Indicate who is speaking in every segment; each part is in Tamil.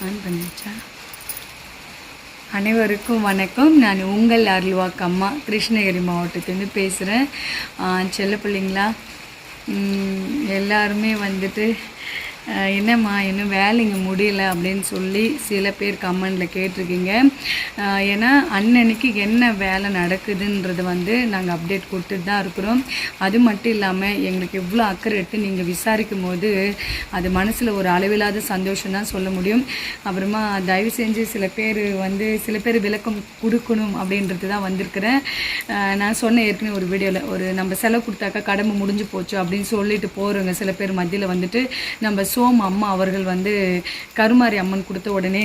Speaker 1: ஆன் பண்ணிச்சா அனைவருக்கும் வணக்கம். நான் உங்கள் அருள்வாக்கு அம்மா கிருஷ்ணகிரி மாவட்டத்துலேருந்து பேசுகிறேன் செல்ல பிள்ளைங்களா உம், எல்லாருமே வந்துட்டு என்னம்மா இன்னும் வேலைங்க முடியல அப்படின்னு சொல்லி சில பேர் கமெண்டில் கேட்டிருக்கீங்க. ஏன்னா அன்னன்னைக்கு என்ன வேலை நடக்குதுன்றது வந்து நாங்கள் அப்டேட் கொடுத்துட்டு தான் இருக்கிறோம். அது மட்டும் இல்லாமல் எங்களுக்கு எவ்வளோ அக்கறை எடுத்து நீங்கள் விசாரிக்கும் போது அது மனசில் ஒரு அளவில்லாத சந்தோஷம் தான் சொல்ல முடியும். அப்புறமா தயவு செஞ்சு சில பேர் வந்து சில பேர் விளக்கம் கொடுக்கணும் அப்படின்றது தான் வந்திருக்கிறேன். நான் சொன்ன ஏற்கனவே ஒரு வீடியோவில் ஒரு நம்ம செலவு கொடுத்தாக்கா கடமை முடிஞ்சு போச்சு அப்படின்னு சொல்லிட்டு போகிறவங்க சில பேர் மத்தியில் வந்துட்டு நம்ம சோம் அம்மா அவர்கள் வந்து கருமாரி அம்மன் கொடுத்த உடனே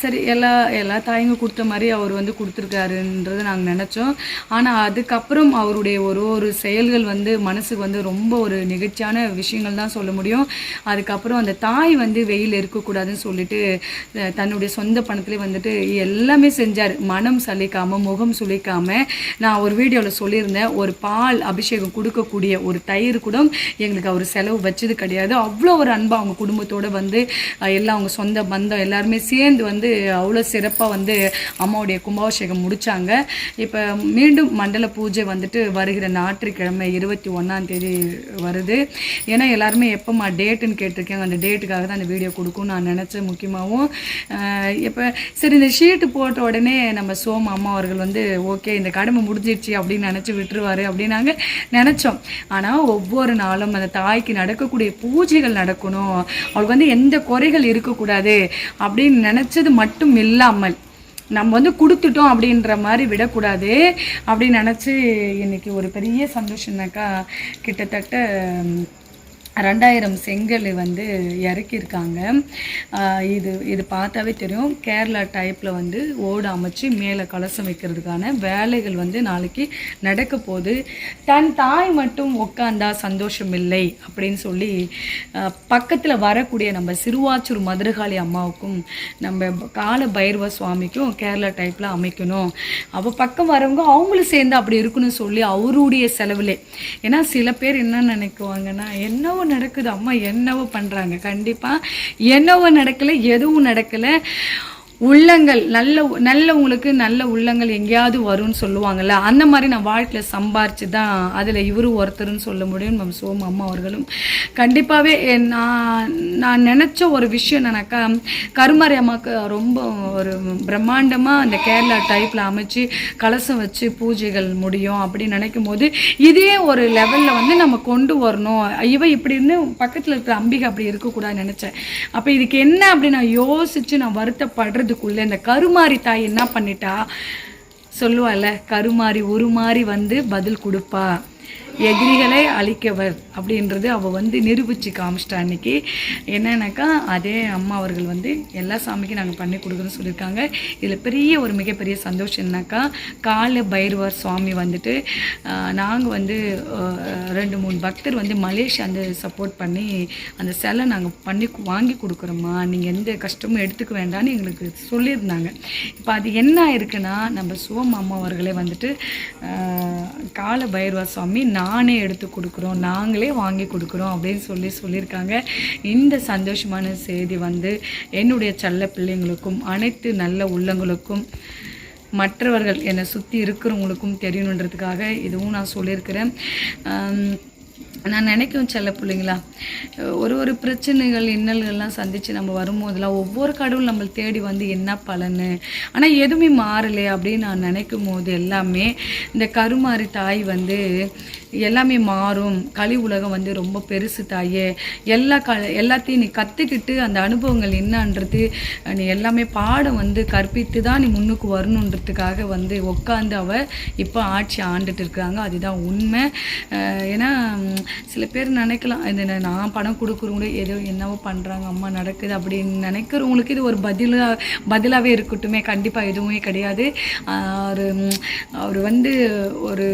Speaker 1: சரி எல்லா எல்லா தாயங்க கொடுத்த மாதிரி அவர் வந்து கொடுத்துருக்காருன்றது நாங்கள் நினச்சோம். ஆனால் அதுக்கப்புறம் அவருடைய ஒரு ஒரு செயல்கள் வந்து மனசுக்கு வந்து ரொம்ப ஒரு நிகழ்ச்சியான விஷயங்கள் தான் சொல்ல முடியும். அதுக்கப்புறம் அந்த தாய் வந்து வெயில் இருக்கக்கூடாதுன்னு சொல்லிட்டு தன்னுடைய சொந்த பணத்திலே வந்துட்டு எல்லாமே செஞ்சார். மனம் சலிக்காமல் முகம் சுளிக்காமல் நான் ஒரு வீடியோவில் சொல்லியிருந்தேன் ஒரு பால் அபிஷேகம் கொடுக்கக்கூடிய ஒரு தயிர் கூட எங்களுக்கு அவர் செலவு வச்சது கிடையாது. அவ்வளோ ஒரு அன்பாக அவங்க குடும்பத்தோடு வந்து எல்லாம் அவங்க சொந்த பந்தம் எல்லாருமே சேர்ந்து வந்து அவ்வளோ சிறப்பாக வந்து அம்மாவுடைய கும்பாபிஷேகம் முடித்தாங்க இப்போ மீண்டும் மண்டல பூஜை வந்துட்டு வருகிற ஞாயிற்றுக்கிழமை இருபத்தி ஒன்றாம் தேதி வருது. ஏன்னா எல்லாருமே எப்போம்மா டேட்டுன்னு கேட்டிருக்கேன் அந்த டேட்டுக்காக தான் அந்த வீடியோ கொடுக்கும் நான் நினச்சேன் முக்கியமாகவும் இப்போ சரி இந்த ஷீட்டு போட்ட உடனே நம்ம சோம் அம்மா அவர்கள் வந்து ஓகே இந்த கடமை முடிஞ்சிடுச்சு அப்படின்னு நினச்சி விட்டுருவாரு அப்படின்னு நாங்கள் நினச்சோம். ஆனால் ஒவ்வொரு நாளும் அந்த தாய்க்கு நடக்கக்கூடிய பூ பூஜைகள் நடக்கணும். அவளுக்கு வந்து எந்த குறைகள் இருக்கக்கூடாது அப்படின்னு நினச்சது மட்டும் இல்லாமல் நம்ம வந்து கொடுத்துட்டோம் அப்படின்ற மாதிரி விடக்கூடாது அப்படின்னு நினச்சி இன்னைக்கு ஒரு பெரிய சந்தோஷம்னாக்கா கிட்டத்தட்ட ரெண்டாயிரம் செங்கல் வந்து இறக்கியிருக்காங்க. இது இது பார்த்தாவே தெரியும். கேரளா டைப்பில் வந்து ஓடு அமைச்சு மேலே கலசம் வைக்கிறதுக்கான வேலைகள் வந்து நாளைக்கு நடக்க போகுது. தன் தாய் மட்டும் உட்காந்தா சந்தோஷம் இல்லை அப்படின்னு சொல்லி பக்கத்தில் வரக்கூடிய நம்ம சிறுவாச்சூர் மதுரகாளி அம்மாவுக்கும் நம்ம கால பைரவ சுவாமிக்கும் கேரளா டைப்பில் அமைக்கணும். அவள் பக்கம் வரவங்க அவங்களும் சேர்ந்து அப்படி இருக்கணும்னு சொல்லி அவருடைய செலவில். ஏன்னா சில பேர் என்ன நினைக்குவாங்கன்னா என்ன என்னவோ நடக்குது. அம்மா என்னவோ பண்ணுறாங்க கண்டிப்பாக என்னவோ நடக்கலை எதுவும் நடக்கலை. உள்ளங்கள் நல்ல நல்லவங்களுக்கு நல்ல உள்ளங்கள் எங்கேயாவது வரும்னு சொல்லுவாங்கல்ல அந்த மாதிரி நான் வாழ்க்கையில் சம்பாரித்து தான் அதில் இவரும் ஒருத்தருன்னு சொல்ல முடியும். நம்ம சோம அம்மா அவர்களும். கண்டிப்பாகவே நான் நான் நினச்ச ஒரு விஷயம் என்னன்னாக்கா கருமாரி அம்மாவுக்கு ரொம்ப ஒரு பிரம்மாண்டமாக அந்த கேரளா டைப்பில் அமைச்சு கலசம் வச்சு பூஜைகள் முடியும் அப்படின்னு நினைக்கும் போது இதே ஒரு லெவலில் வந்து நம்ம கொண்டு வரணும். இவ இப்படின்னு பக்கத்தில் இருக்கிற அம்பிகை அப்படி இருக்கக்கூடாதுன்னு நினச்சேன். அப்போ இதுக்கு என்ன அப்படி நான் யோசித்து நான் வருத்தப்படுறது வருத்தப்படுறதுக்குள்ளே இந்த கருமாரி தாய் என்ன பண்ணிட்டா? சொல்லுவாள்ல கருமாறி உருமாறி வந்து பதில் கொடுப்பா. எதிரிகளை அழிக்கவர் அப்படின்றது அவள் வந்து நிரூபித்து காமிச்சிட்டா அன்னைக்கு என்னன்னாக்கா அதே அம்மா அவர்கள் வந்து எல்லா சாமிக்கும் நாங்கள் பண்ணி கொடுக்குறோன்னு சொல்லியிருக்காங்க. இதில் பெரிய ஒரு மிகப்பெரிய சந்தோஷம் என்னாக்கா கால பைரவர் சுவாமி வந்துட்டு நாங்கள் வந்து ரெண்டு மூணு பக்தர் வந்து மலேசியா அந்த சப்போர்ட் பண்ணி அந்த சிலை நாங்கள் பண்ணி வாங்கி கொடுக்குறோம்மா. நீங்கள் எந்த கஷ்டமும் எடுத்துக்க வேண்டாம்னு எங்களுக்கு சொல்லியிருந்தாங்க. இப்போ அது என்ன இருக்குன்னா நம்ம சிவம் அம்மா அவர்களே வந்துட்டு கால பைரவர் சுவாமி நான் நானே எடுத்து கொடுக்குறோம் நாங்களே வாங்கி கொடுக்குறோம் அப்படின்னு சொல்லி சொல்லியிருக்காங்க. இந்த சந்தோஷமான செய்தி வந்து என்னுடைய செல்ல பிள்ளைங்களுக்கும் அனைத்து நல்ல உள்ளங்களுக்கும் மற்றவர்கள் என்னை சுற்றி இருக்கிறவங்களுக்கும் தெரியணுன்றதுக்காக இதுவும் நான் சொல்லியிருக்கிறேன். நான் நினைக்கும் செல்ல பிள்ளைங்களா ஒரு ஒரு பிரச்சனைகள் இன்னல்கள்லாம் சந்தித்து நம்ம வரும்போதெல்லாம் ஒவ்வொரு கடவுள் நம்மளை தேடி வந்து என்ன பலனு ஆனால் எதுவுமே மாறலை அப்படின்னு நான் நினைக்கும் போது எல்லாமே இந்த கருமாரி தாய் வந்து எல்லாமே மாறும். கலி உலகம் வந்து ரொம்ப பெருசு தாயே. எல்லா க எல்லாத்தையும் நீ கற்றுக்கிட்டு அந்த அனுபவங்கள் என்னன்றது நீ எல்லாமே பாடம் வந்து கற்பித்து தான் நீ முன்னுக்கு வரணுன்றதுக்காக வந்து உட்காந்து அவ இப்போ ஆட்சி ஆண்டுட்டு இருக்காங்க. அதுதான் உண்மை. ஏன்னா சில பேர் நினைக்கலாம் இது நான் நான் பணம் கொடுக்குறவங்க ஏதோ என்னவோ பண்ணுறாங்க அம்மா நடக்குது அப்படின்னு நினைக்கிறவங்களுக்கு இது ஒரு பதிலாக பதிலாகவே இருக்கட்டுமே கண்டிப்பாக எதுவுமே கிடையாது. அவர் ஒரு அவர் வந்து ஒரு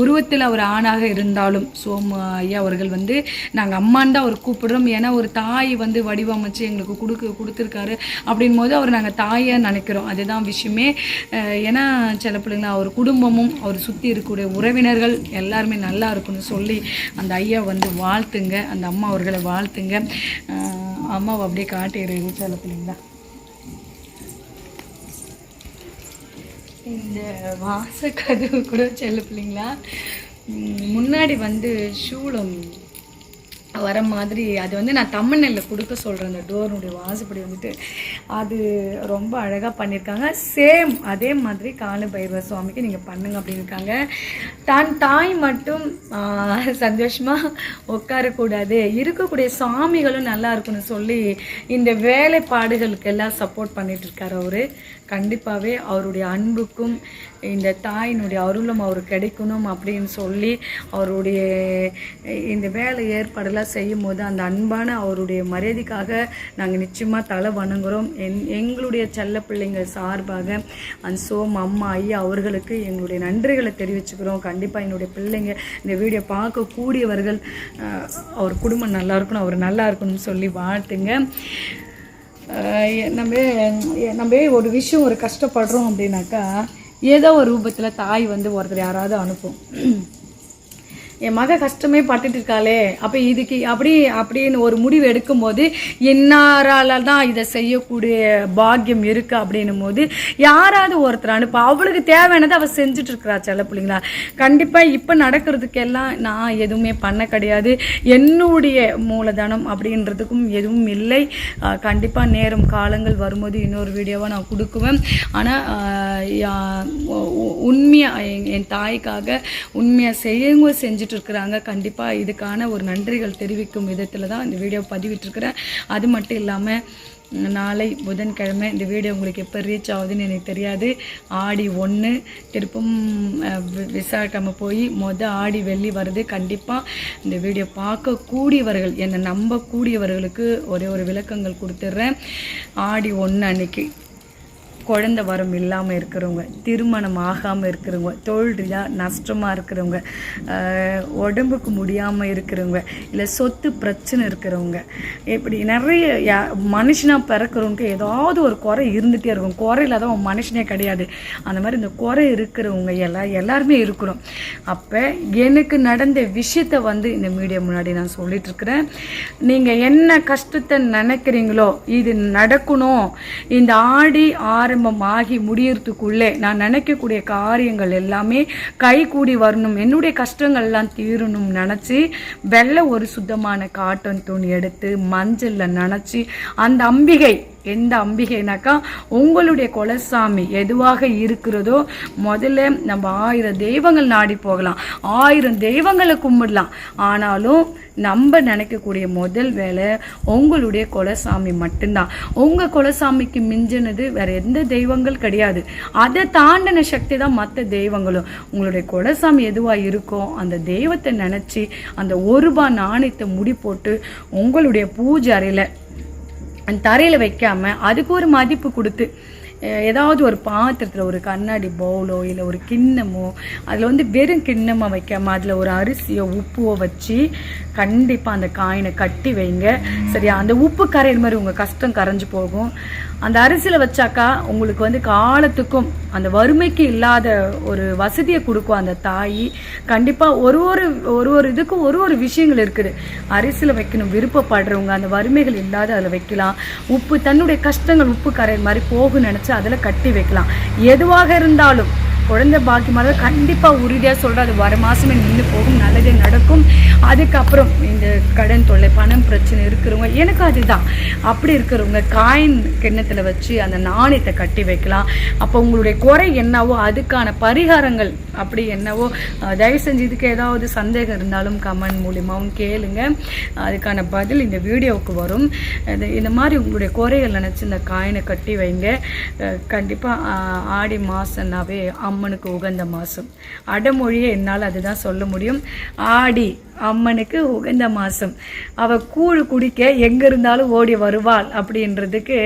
Speaker 1: உருவத்தில் அவர் ஆணாக இருந்தாலும் சோமு ஐயா அவர்கள் வந்து நாங்கள் அம்மான்னு தான் அவர் கூப்பிடுறோம். ஏன்னா ஒரு தாய் வந்து வடிவமைச்சு எங்களுக்கு கொடுக்க கொடுத்துருக்காரு அப்படின் போது அவர் நாங்கள் தாயை நினைக்கிறோம். அதுதான் விஷயமே. ஏன்னா சில பிள்ளைங்களா அவர் குடும்பமும் அவர் சுற்றி இருக்கக்கூடிய உறவினர்கள் எல்லாருமே நல்லா இருக்குன்னு சொல்லி அந்த ஐயா வந்து வாழ்த்துங்க அந்த அம்மா அவர்களை வாழ்த்துங்க. அம்மாவை அப்படியே காட்டிடுறது சில பிள்ளைங்களா இந்த வாசக்கதவு கூட செல்ல பிள்ளைங்களா? முன்னாடி வந்து சூளம் வர மாதிரி அது வந்து நான் தமிழ்நெல்லில் கொடுக்க சொல்கிறேன் அந்த டோர்னுடைய வாசப்படி வந்துட்டு அது ரொம்ப அழகாக பண்ணியிருக்காங்க சேம் அதே மாதிரி கால பைரவ சுவாமிக்கு நீங்கள் பண்ணுங்க அப்படின்னு இருக்காங்க. தான் தாய் மட்டும் சந்தோஷமாக உட்காரக்கூடாது. இருக்கக்கூடிய சாமிகளும் நல்லா இருக்கும்னு சொல்லி இந்த வேலைப்பாடுகளுக்கு எல்லாம் சப்போர்ட் பண்ணிட்டு இருக்காரு அவரு. கண்டிப்பாகவே அவருடைய அன்புக்கும் இந்த தாயினுடைய அருளும் அவர் கிடைக்கணும் அப்படின்னு சொல்லி அவருடைய இந்த வேலை ஏற்பாடெல்லாம் செய்யும் போது அந்த அன்பான அவருடைய மரியாதைக்காக நாங்கள் நிச்சயமாக தலை வணங்குறோம். என் எங்களுடைய செல்ல பிள்ளைங்கள் சார்பாக அந்த சோம் அம்மா ஐயா அவர்களுக்கு எங்களுடைய நன்றிகளை தெரிவிச்சுக்கிறோம். கண்டிப்பாக என்னுடைய பிள்ளைங்க இந்த வீடியோ பார்க்கக்கூடியவர்கள் அவர் குடும்பம் நல்லா இருக்கணும் அவர் நல்லா இருக்கணும்னு சொல்லி வாழ்த்துங்க. நம்ம நம்ம ஒரு விஷயம் ஒரு கஷ்டப்படுறோம் அப்படின்னாக்கா ஏதோ ஒரு ரூபத்தில் தாய் வந்து ஒருத்தர் யாராவது அனுப்பும். என் மக கஷ்டமே பட்டுட்டு இருக்காளே. அப்போ இதுக்கு அப்படி அப்படின்னு ஒரு முடிவு எடுக்கும்போது இன்னாரால தான் இதை செய்யக்கூடிய பாக்கியம் இருக்குது அப்படின்னும் போது யாராவது ஒருத்தர் அனுப்ப அவளுக்கு தேவையானதை அவள் செஞ்சுட்டு இருக்கிறா செல்ல பிள்ளைங்களா. கண்டிப்பாக இப்போ நடக்கிறதுக்கெல்லாம் நான் எதுவுமே பண்ண கிடையாது. என்னுடைய மூலதனம் அப்படின்றதுக்கும் எதுவும் இல்லை. கண்டிப்பாக நேரம் காலங்கள் வரும்போது இன்னொரு வீடியோவை நான் கொடுக்குவேன். ஆனால் உண்மையாக என் தாய்க்காக உண்மையாக செய்யவங்க செஞ்சுட்டு இருக்கிறாங்க கண்டிப்பாக இதுக்கான ஒரு நன்றிகள் தெரிவிக்கும் விதத்தில் தான் இந்த வீடியோ பதிவிட்டிருக்கிறேன் அது மட்டும் இல்லாமல் நாளை புதன்கிழமை இந்த வீடியோ உங்களுக்கு எப்போ ரீச் ஆகுதுன்னு எனக்கு தெரியாது. ஆடி ஒன்று திருப்பும் அஹ், போய் மொதல் ஆடி வெள்ளி வருது. கண்டிப்பாக இந்த வீடியோ பார்க்கக்கூடியவர்கள் என்னை நம்பக்கூடியவர்களுக்கு ஒரே ஒரு விளக்கங்கள் கொடுத்துட்றேன். ஆடி ஒன்று அன்னைக்கு குழந்த வரம் இல்லாமல் இருக்கிறவங்க திருமணம் ஆகாமல் இருக்கிறவங்க தொழில் ரீதியாக நஷ்டமாக இருக்கிறவங்க உடம்புக்கு முடியாமல் இருக்கிறவங்க இல்லை சொத்து பிரச்சனை இருக்கிறவங்க இப்படி நிறைய யா- மனுஷனாக பிறக்கிறவங்க ஏதாவது ஒரு குறை இருந்துகிட்டே இருக்கும். குறை இல்லாத மனுஷனே கிடையாது. அந்த மாதிரி இந்த குறை இருக்கிறவங்க எல்லாம் எல்லாருமே இருக்கிறோம். அப்போ எனக்கு நடந்த விஷயத்த வந்து இந்த மீடியா முன்னாடி நான் சொல்லிட்டுருக்கிறேன் நீங்கள் என்ன கஷ்டத்தை நினைக்கிறீங்களோ இது நடக்கணும். இந்த ஆடி ஆறு ஆரம்பமாகி முடியறதுக்குள்ளே நான் நினைக்கக்கூடிய காரியங்கள் எல்லாமே கைகூடி வரணும். என்னுடைய கஷ்டங்கள் எல்லாம் தீரணும் நினச்சி வெள்ளை ஒரு சுத்தமான காட்டன் துணி எடுத்து மஞ்சளில் நனைச்சி அந்த அம்பிகை எந்த அம்பிகைனாக்கா உங்களுடைய குலசாமி எதுவாக இருக்கிறதோ முதல்ல நம்ம ஆயிரம் தெய்வங்கள் நாடி போகலாம். ஆயிரம் தெய்வங்களை கும்பிடலாம். ஆனாலும் நம்ம நினைக்கக்கூடிய முதல் வேலை உங்களுடைய குலசாமி மட்டும்தான். உங்கள் குலசாமிக்கு மிஞ்சினது வேற எந்த தெய்வங்கள் கிடையாது. அதை தாண்டின சக்தி தான் மற்ற தெய்வங்களும். உங்களுடைய குலசாமி எதுவாக இருக்கோ அந்த தெய்வத்தை நினச்சி அந்த ஒரு ரூபாய் நாணயத்தை முடி போட்டு உங்களுடைய பூஜை அறையில் அந்த தரையில் வைக்காம அதுக்கு ஒரு மதிப்பு கொடுத்து ஏதாவது ஒரு பாத்திரத்தில் ஒரு கண்ணாடி பவுலோ இல்லை ஒரு கிண்ணமோ அதில் வந்து வெறும் கிண்ணமாக வைக்காமல் அதில் ஒரு அரிசியோ உப்போ வச்சு கண்டிப்பாக அந்த காயினை கட்டி வைங்க. சரியா அந்த உப்பு கரையிற மாதிரி உங்கள் கஷ்டம் கரைஞ்சு போகும். அந்த அரிசியில் வச்சாக்கா உங்களுக்கு வந்து காலத்துக்கும் அந்த வறுமைக்கு இல்லாத ஒரு வசதியை கொடுக்கும் அந்த தாய். கண்டிப்பாக ஒரு ஒரு ஒரு ஒரு இதுக்கும் ஒரு ஒரு விஷயங்கள் இருக்குது. அரிசியில் வைக்கணும் விருப்பப்படுறவங்க அந்த வறுமைகள் இல்லாத அதில் வைக்கலாம். உப்பு தன்னுடைய கஷ்டங்கள் உப்பு கரையிற மாதிரி போகும்னு நினச்சா அதில் கட்டி வைக்கலாம். எதுவாக இருந்தாலும் குழந்தை பாக்கியமாக கண்டிப்பாக உறுதியாக சொல்கிறேன் அது வர மாதமே நின்று போகும். நல்லதே நடக்கும். அதுக்கப்புறம் இந்த கடன் தொல்லை பணம் பிரச்சனை இருக்கிறவங்க எனக்கு அதுதான். அப்படி இருக்கிறவங்க காயின் கிண்ணத்தில் வச்சு அந்த நாணயத்தை கட்டி வைக்கலாம். அப்போ உங்களுடைய குறை என்னவோ அதுக்கான பரிகாரங்கள் அப்படி என்னவோ தயவு செஞ்சு இதுக்கு ஏதாவது சந்தேகம் இருந்தாலும் கமெண்ட் மூலியமாகவும் கேளுங்க. அதுக்கான பதில் இந்த வீடியோவுக்கு வரும். இது இந்த மாதிரி உங்களுடைய குறைகள் நினச்சி இந்த காயினை கட்டி வைங்க. கண்டிப்பாக ஆடி மாதம்னாவே அம்மனுக்கு உகந்த மாதம் அடமொழியை என்னால் அதுதான் சொல்ல முடியும். ஆடி அம்மனுக்கு உகந்த மாதம் அவள் கூழ் குடிக்க எங்கே இருந்தாலும் ஓடி வருவாள் அப்படின்றதுக்கு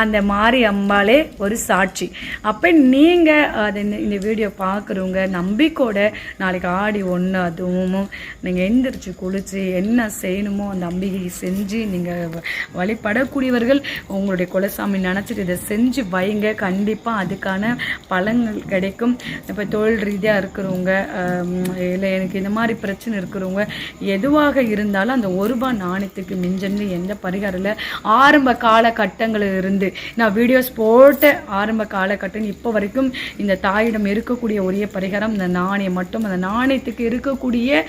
Speaker 1: அந்த மாரி அம்பாளே ஒரு சாட்சி. அப்போ நீங்கள் அதை இந்த இந்த வீடியோ பார்க்குறவங்க நம்பிக்கோட நாளைக்கு ஆடி ஒன்று அதுவும் நீங்கள் எந்திரிச்சு குளிச்சு என்ன செய்யணுமோ அந்த அம்பிகையை செஞ்சு நீங்கள் வழிபடக்கூடியவர்கள் உங்களுடைய குலசாமி நினச்சிட்டு இதை செஞ்சு வைங்க. கண்டிப்பாக அதுக்கான பலன்கள் கிடைக்கும். இப்போ தொழில் ரீதியாக இருக்கிறவங்க இல்லை எனக்கு இந்த மாதிரி பிரச்சனை இருக்கிறவங்க எதுவாக இருந்தாலும் அந்த ஒரு ரூபாய் நாணயத்துக்கு மிஞ்சன்னு எந்த பரிகாரம் இல்லை. ஆரம்ப காலகட்டங்களில் இருந்து நான் வீடியோஸ் போட்ட ஆரம்ப காலகட்டம் இப்போ வரைக்கும் இந்த தாயிடம் இருக்கக்கூடிய ஒரே பரிகாரம் இந்த நாணயம் மட்டும். அந்த நாணயத்துக்கு இருக்கக்கூடிய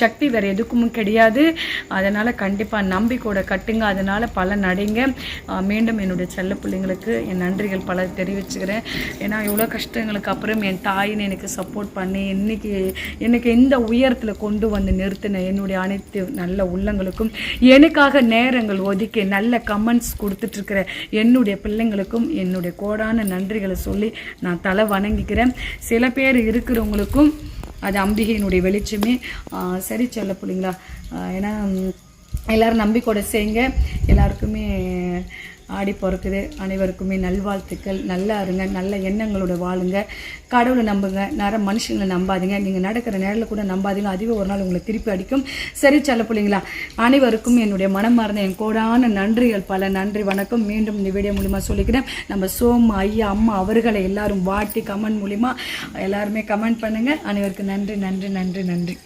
Speaker 1: சக்தி வேறு எதுக்கும் கிடையாது. அதனால் கண்டிப்பாக நம்பிக்கையோட கட்டுங்க. அதனால் பல நடைங்க. மீண்டும் என்னுடைய செல்ல பிள்ளைங்களுக்கு என் நன்றிகள் பல தெரிவிச்சுக்கிறேன். ஏன்னா இவ்வளோ கஷ்டங்களுக்கு அப்புறம் என் தாயின்னு எனக்கு சப்போர்ட் பண்ணி இன்னைக்கு எனக்கு இந்த உயரத்தில் கொண்டு கொண்டு வந்து நிறுத்தின என்னுடைய அனைத்து நல்ல உள்ளங்களுக்கும் எனக்காக நேரங்கள் ஒதுக்கி நல்ல கமெண்ட்ஸ் கொடுத்துட்ருக்கிற என்னுடைய பிள்ளைங்களுக்கும் என்னுடைய கோடான நன்றிகளை சொல்லி நான் தலை வணங்கிக்கிறேன். சில பேர் இருக்கிறவங்களுக்கும் அது அம்பிகையினுடைய வெளிச்சமே. சரி செல்ல பிள்ளைங்களா. ஏன்னா எல்லோரும் நம்பிக்கோட நம்பிக்கையோட செய்யுங்க. எல்லாருக்குமே ஆடி பிறக்குது. அனைவருக்குமே நல்வாழ்த்துக்கள். நல்லா இருங்க. நல்ல எண்ணங்களோட வாழுங்க. கடவுளை நம்புங்க. நேரம் மனுஷங்களை நம்பாதீங்க. நீங்கள் நடக்கிற நேரில் கூட நம்பாதீங்க. அதுவே ஒரு நாள் உங்களை திருப்பி அடிக்கும். சரி சொல்ல பிள்ளைங்களா அனைவருக்கும் என்னுடைய மனமார்ந்த என் கோடான நன்றிகள். பல நன்றி வணக்கம். மீண்டும் இந்த வீடியோ மூலிமா சொல்லிக்கிறேன். நம்ம சோம் ஐயா அம்மா அவர்களை எல்லாரும் வாட்டி கமெண்ட் மூலிமா எல்லாருமே கமெண்ட் பண்ணுங்க. அனைவருக்கும் நன்றி நன்றி நன்றி நன்றி.